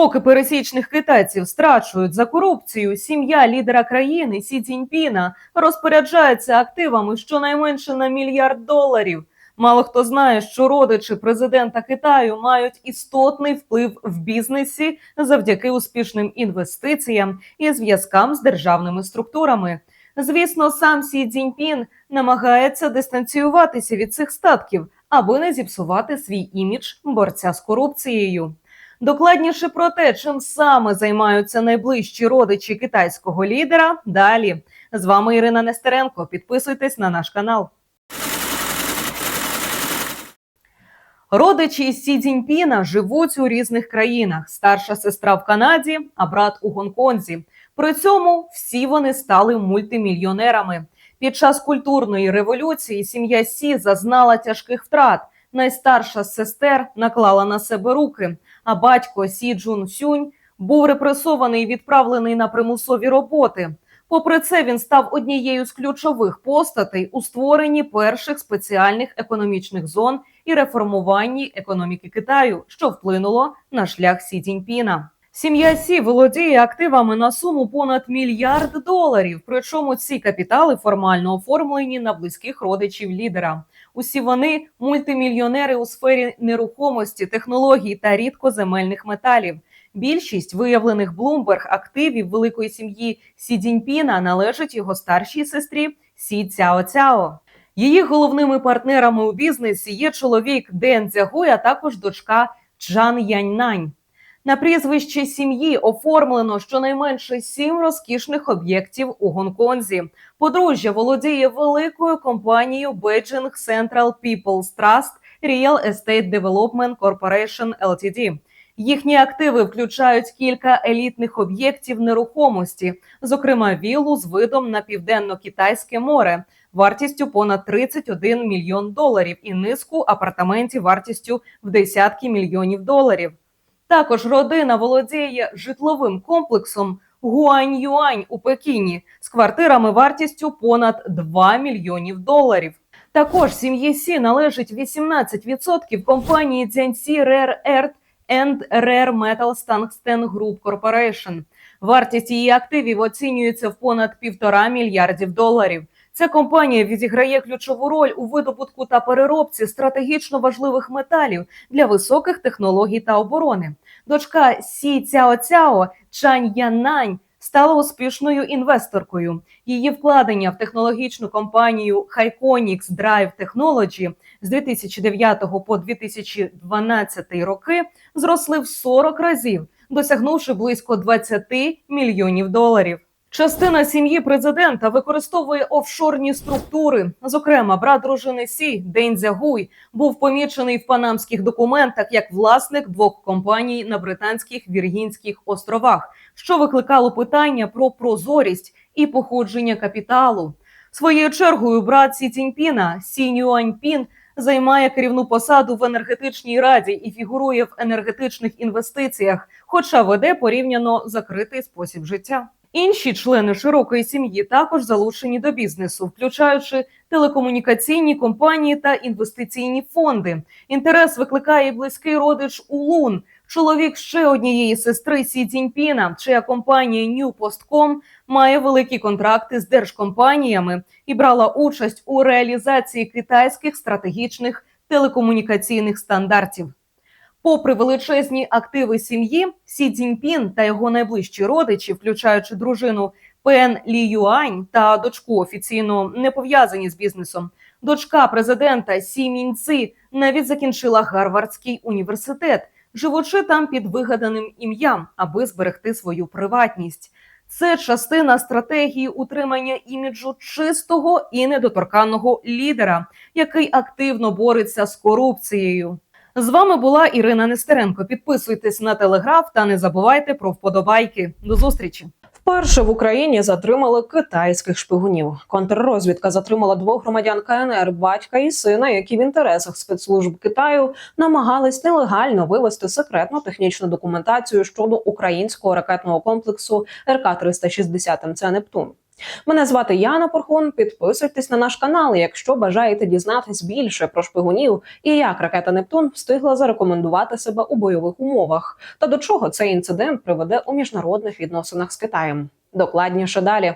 Поки пересічних китайців страчують за корупцію, сім'я лідера країни Сі Цзіньпіна розпоряджається активами щонайменше на мільярд доларів. Мало хто знає, що родичі президента Китаю мають істотний вплив в бізнесі завдяки успішним інвестиціям і зв'язкам з державними структурами. Звісно, сам Сі Цзіньпін намагається дистанціюватися від цих статків, аби не зіпсувати свій імідж борця з корупцією. Докладніше про те, чим саме займаються найближчі родичі китайського лідера. Далі з вами Ірина Нестеренко. Підписуйтесь на наш канал. Родичі Сі Цзіньпіна живуть у різних країнах. Старша сестра в Канаді, а брат у Гонконзі. При цьому всі вони стали мультимільйонерами. Під час культурної революції сім'я Сі зазнала тяжких втрат. Найстарша з сестер наклала на себе руки, а батько Сі Джун Сюнь був репресований і відправлений на примусові роботи. Попри це, він став однією з ключових постатей у створенні перших спеціальних економічних зон і реформуванні економіки Китаю, що вплинуло на шлях Сі Цзіньпіна. Сім'я Сі володіє активами на суму понад мільярд доларів. Причому ці капітали формально оформлені на близьких родичів лідера. Усі вони мультимільйонери у сфері нерухомості, технологій та рідкоземельних металів. Більшість виявлених Bloomberg активів великої сім'ї Сі Цзіньпіна належить його старшій сестрі Сі Цяо Цяо. Її головними партнерами у бізнесі є чоловік Ден Цягуй, а також дочка Чжан Яньнань. На прізвище сім'ї оформлено щонайменше сім розкішних об'єктів у Гонконзі. Подружжя володіє великою компанією Beijing Central People's Trust Real Estate Development Corporation Ltd. Їхні активи включають кілька елітних об'єктів нерухомості, зокрема віллу з видом на південно-китайське море, вартістю понад 31 мільйон доларів, і низку апартаментів вартістю в десятки мільйонів доларів. Також родина володіє житловим комплексом Гуань-Юань у Пекіні з квартирами вартістю понад 2 мільйонів доларів. Також сім'ї Сі належить 18% компанії Цянсі Rare Earth and Rare Metals Tungsten Group Corporation. Вартість її активів оцінюється в понад півтора мільярдів доларів. Ця компанія відіграє ключову роль у видобутку та переробці стратегічно важливих металів для високих технологій та оборони. Дочка Сі Цяо Цяо Чань Янань стала успішною інвесторкою. Її вкладення в технологічну компанію Hyconix Drive Technology з 2009 по 2012 роки зросли в 40 разів, досягнувши близько 20 мільйонів доларів. Частина сім'ї президента використовує офшорні структури. Зокрема, брат дружини Сі День Зягуй був помічений в панамських документах як власник двох компаній на британських Віргінських островах, що викликало питання про прозорість і походження капіталу. Своєю чергою брат Сі Ціньпіна Сі Нюаньпін займає керівну посаду в енергетичній раді і фігурує в енергетичних інвестиціях, хоча веде порівняно закритий спосіб життя. Інші члени широкої сім'ї також залучені до бізнесу, включаючи телекомунікаційні компанії та інвестиційні фонди. Інтерес викликає близький родич Улун, чоловік ще однієї сестри Сі Цзіньпіна, чия компанія New Postcom має великі контракти з держкомпаніями і брала участь у реалізації китайських стратегічних телекомунікаційних стандартів. Попри величезні активи сім'ї, Сі Цзіньпін та його найближчі родичі, включаючи дружину Пен Лі Юань та дочку офіційно не пов'язані з бізнесом. Дочка президента Сі Мінци навіть закінчила Гарвардський університет, живучи там під вигаданим ім'ям, аби зберегти свою приватність. Це частина стратегії утримання іміджу чистого і недоторканного лідера, який активно бореться з корупцією. З вами була Ірина Нестеренко. Підписуйтесь на телеграф та не забувайте про вподобайки. До зустрічі. Вперше в Україні затримали китайських шпигунів. Контррозвідка затримала двох громадян КНР, батька і сина, які в інтересах спецслужб Китаю намагались нелегально вивести секретну технічну документацію щодо українського ракетного комплексу РК 360 МЦ Нептун. Мене звати Яна Порхун. Підписуйтесь на наш канал, якщо бажаєте дізнатись більше про шпигунів і як ракета Нептун встигла зарекомендувати себе у бойових умовах, та до чого цей інцидент приведе у міжнародних відносинах з Китаєм. Докладніше далі.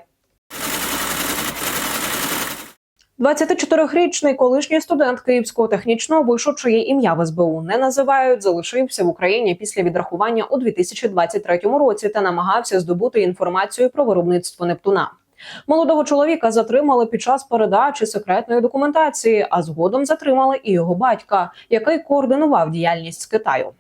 24-річний колишній студент Київського технічного вишу, чиє ім'я в СБУ не називають, залишився в Україні після відрахування у 2023 році та намагався здобути інформацію про виробництво Нептуна. Молодого чоловіка затримали під час передачі секретної документації, а згодом затримали і його батька, який координував діяльність з Китаю.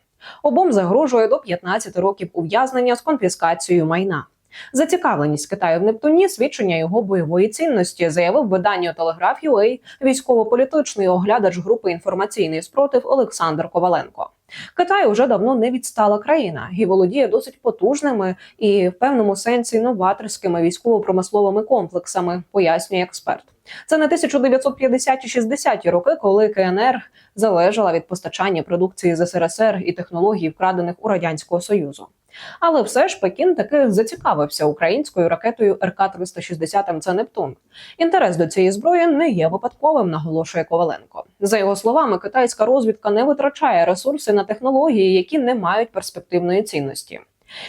Обом загрожує до 15 років ув'язнення з конфіскацією майна. Зацікавленість Китаю в Нептуні свідчення його бойової цінності, заявив виданню Телеграф UA військово-політичний оглядач групи інформаційний спротив Олександр Коваленко. Китай уже давно не відстала країна і володіє досить потужними і в певному сенсі новаторськими військово-промисловими комплексами, пояснює експерт. Це не 1950-60-ті роки, коли КНР залежала від постачання продукції з СРСР і технологій, вкрадених у радянського союзу. Але все ж Пекін таки зацікавився українською ракетою РК-360 МЦ Нептун. Інтерес до цієї зброї не є випадковим, наголошує Коваленко. За його словами, китайська розвідка не витрачає ресурси на технології, які не мають перспективної цінності.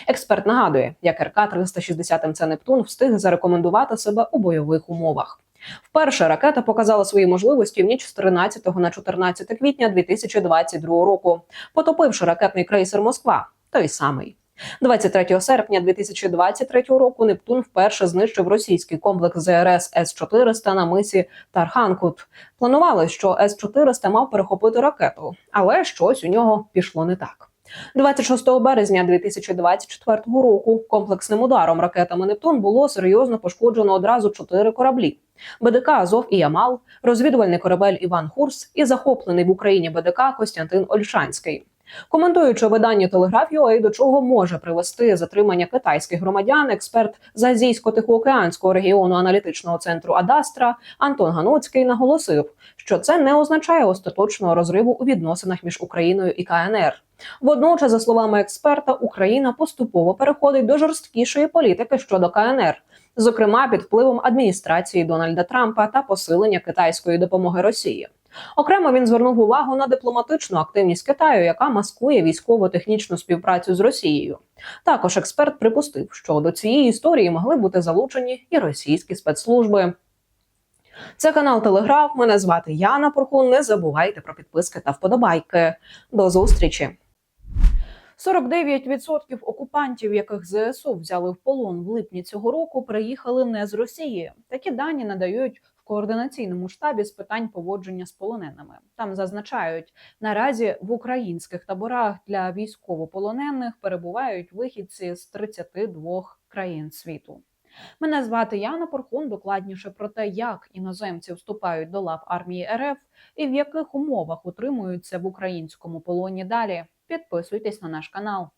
Експерт нагадує, як РК-360 МЦ Нептун встиг зарекомендувати себе у бойових умовах. Вперше ракета показала свої можливості в ніч з 13 на 14 квітня 2022 року, потопивши ракетний крейсер Москва, той самий. 23 серпня 2023 року Нептун вперше знищив російський комплекс ЗРС С-400 на мисі Тарханкут. Планували, що С-400 мав перехопити ракету, але щось у нього пішло не так. 26 березня 2024 року комплексним ударом ракетами Нептун було серйозно пошкоджено одразу чотири кораблі: БДК Азов і Ямал, розвідувальний корабель Іван Хурс і захоплений в Україні БДК Костянтин Ольшанський. Коментуючи видання Телеграф UA, до чого може привести затримання китайських громадян, експерт з азійсько-тихоокеанського регіону аналітичного центру Адастра Антон Гануцький наголосив, що це не означає остаточного розриву у відносинах між Україною і КНР. Водночас, за словами експерта, Україна поступово переходить до жорсткішої політики щодо КНР, зокрема під впливом адміністрації Дональда Трампа та посилення китайської допомоги Росії. Окремо він звернув увагу на дипломатичну активність Китаю, яка маскує військово-технічну співпрацю з Росією. Також експерт припустив, що до цієї історії могли бути залучені і російські спецслужби. Це канал Телеграф. Мене звати Яна Порхун. Не забувайте про підписки та вподобайки. До зустрічі. 49% окупантів, яких ЗСУ взяли в полон в липні цього року, приїхали не з Росії. Такі дані надають координаційному штабі з питань поводження з полоненими. Там зазначають, наразі в українських таборах для військовополонених перебувають вихідці з 32 країн світу. Мене звати Яна Порхун. Докладніше про те, як іноземці вступають до лав армії РФ і в яких умовах утримуються в українському полоні далі. Підписуйтесь на наш канал.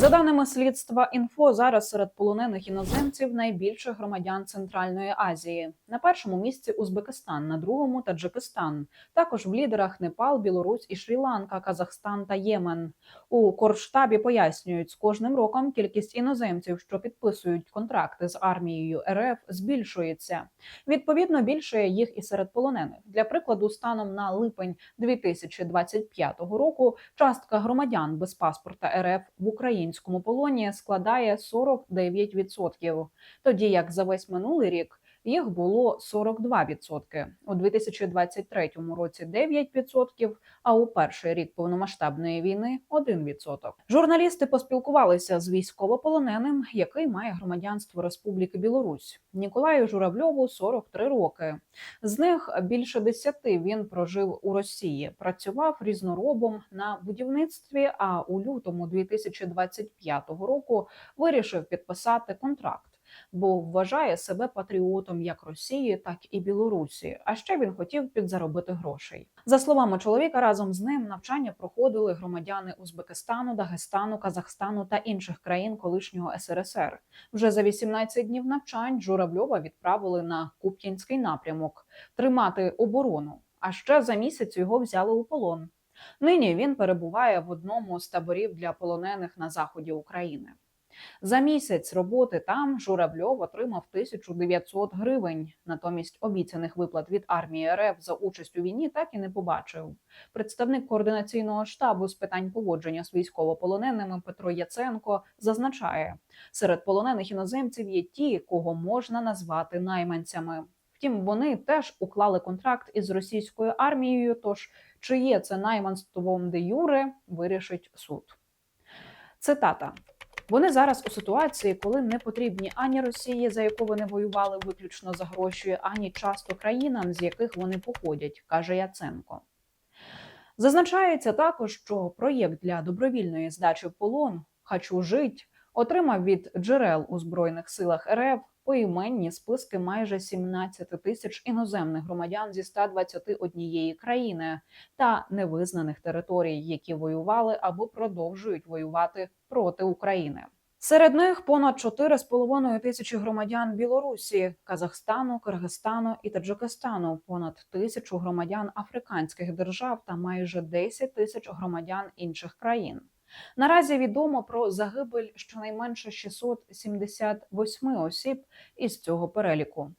За даними слідства інфо, зараз серед полонених іноземців найбільше громадян Центральної Азії. На першому місці Узбекистан, на другому Таджикистан. Також в лідерах Непал, Білорусь і Шрі-Ланка, Казахстан та Ємен. У Корштабі пояснюють, з кожним роком кількість іноземців, що підписують контракти з армією РФ, збільшується. Відповідно, більше їх і серед полонених. Для прикладу, станом на липень 2025 року частка громадян без паспорта РФ в українському полоні складає 49%, тоді як за весь минулий рік їх було 42%. У 2023 році 9%, а у перший рік повномасштабної війни 1%. Журналісти поспілкувалися з військовополоненим, який має громадянство Республіки Білорусь. Ніколаю Журавльову 43 роки. З них більше 10 він прожив у Росії, працював різноробом на будівництві. А у лютому 2025 року вирішив підписати контракт бо вважає себе патріотом як Росії, так і Білорусі. А ще він хотів підзаробити грошей. За словами чоловіка, разом з ним навчання проходили громадяни Узбекистану, Дагестану, Казахстану та інших країн колишнього СРСР. Вже за 18 днів навчань Журавльова відправили на Куп'янський напрямок тримати оборону. А ще за місяць його взяли у полон. Нині він перебуває в одному з таборів для полонених на заході України. За місяць роботи там Журавльов отримав 1900 гривень. Натомість обіцяних виплат від армії РФ за участь у війні так і не побачив. Представник координаційного штабу з питань поводження з військовополоненими Петро Яценко зазначає, серед полонених іноземців є ті, кого можна назвати найманцями. Втім, вони теж уклали контракт із російською армією. Тож чи є це найманством де юре, вирішить суд. Цитата. Вони зараз у ситуації, коли не потрібні ані Росії, за яку вони воювали виключно за гроші, ані часто країнам, з яких вони походять, каже Яценко. Зазначається також, що проєкт для добровільної здачі в полон Хочу жить отримав від джерел у збройних силах РФ поіменні списки майже 17 тисяч іноземних громадян зі 121 країни та невизнаних територій, які воювали або продовжують воювати проти України. Серед них понад 4,5 тисячі громадян Білорусі, Казахстану, Киргизстану і Таджикистану, понад тисячу громадян африканських держав та майже 10 тисяч громадян інших країн. Наразі відомо про загибель щонайменше 678 осіб із цього переліку.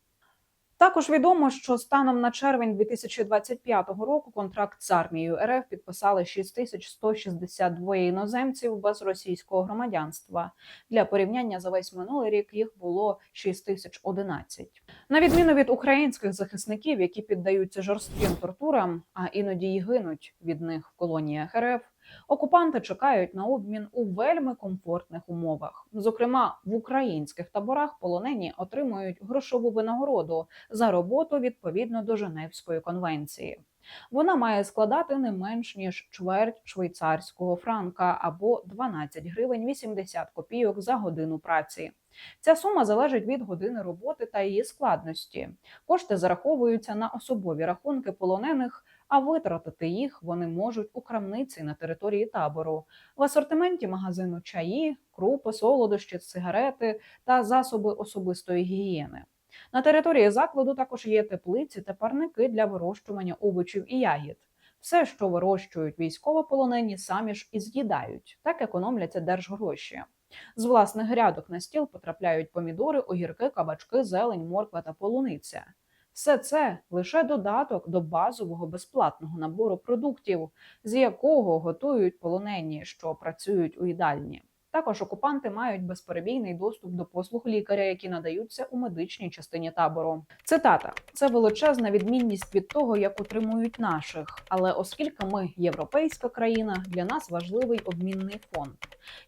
Також відомо, що станом на червень 2025 року контракт з армією РФ підписали 6162 іноземців без російського громадянства. Для порівняння за весь минулий рік їх було 6011. На відміну від українських захисників, які піддаються жорстким тортурам, а іноді й гинуть від них в колоніях РФ. Окупанти чекають на обмін у вельми комфортних умовах. Зокрема, в українських таборах полонені отримують грошову винагороду за роботу відповідно до Женевської конвенції. Вона має складати не менш ніж чверть швейцарського франка або 12 гривень 80 копійок за годину праці. Ця сума залежить від години роботи та її складності. Кошти зараховуються на особові рахунки полонених, а витратити їх вони можуть у крамниці на території табору. В асортименті магазину чаї, крупи, солодощі, сигарети та засоби особистої гігієни. На території закладу також є теплиці та парники для вирощування овочів і ягід. Все, що вирощують військовополонені, самі ж і з'їдають. Так економляться держгроші. З власних грядок на стіл потрапляють помідори, огірки, кабачки, зелень, морква та полуниця. Все це лише додаток до базового безплатного набору продуктів, з якого готують полонені, що працюють у їдальні. Також окупанти мають безперебійний доступ до послуг лікаря, які надаються у медичній частині табору. Цитата: це величезна відмінність від того, як утримують наших. Але оскільки ми європейська країна, для нас важливий обмінний фонд.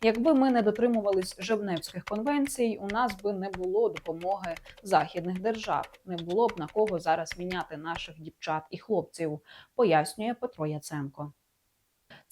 Якби ми не дотримувались Женевських конвенцій, у нас би не було допомоги західних держав, не було б на кого зараз міняти наших дівчат і хлопців, пояснює Петро Яценко.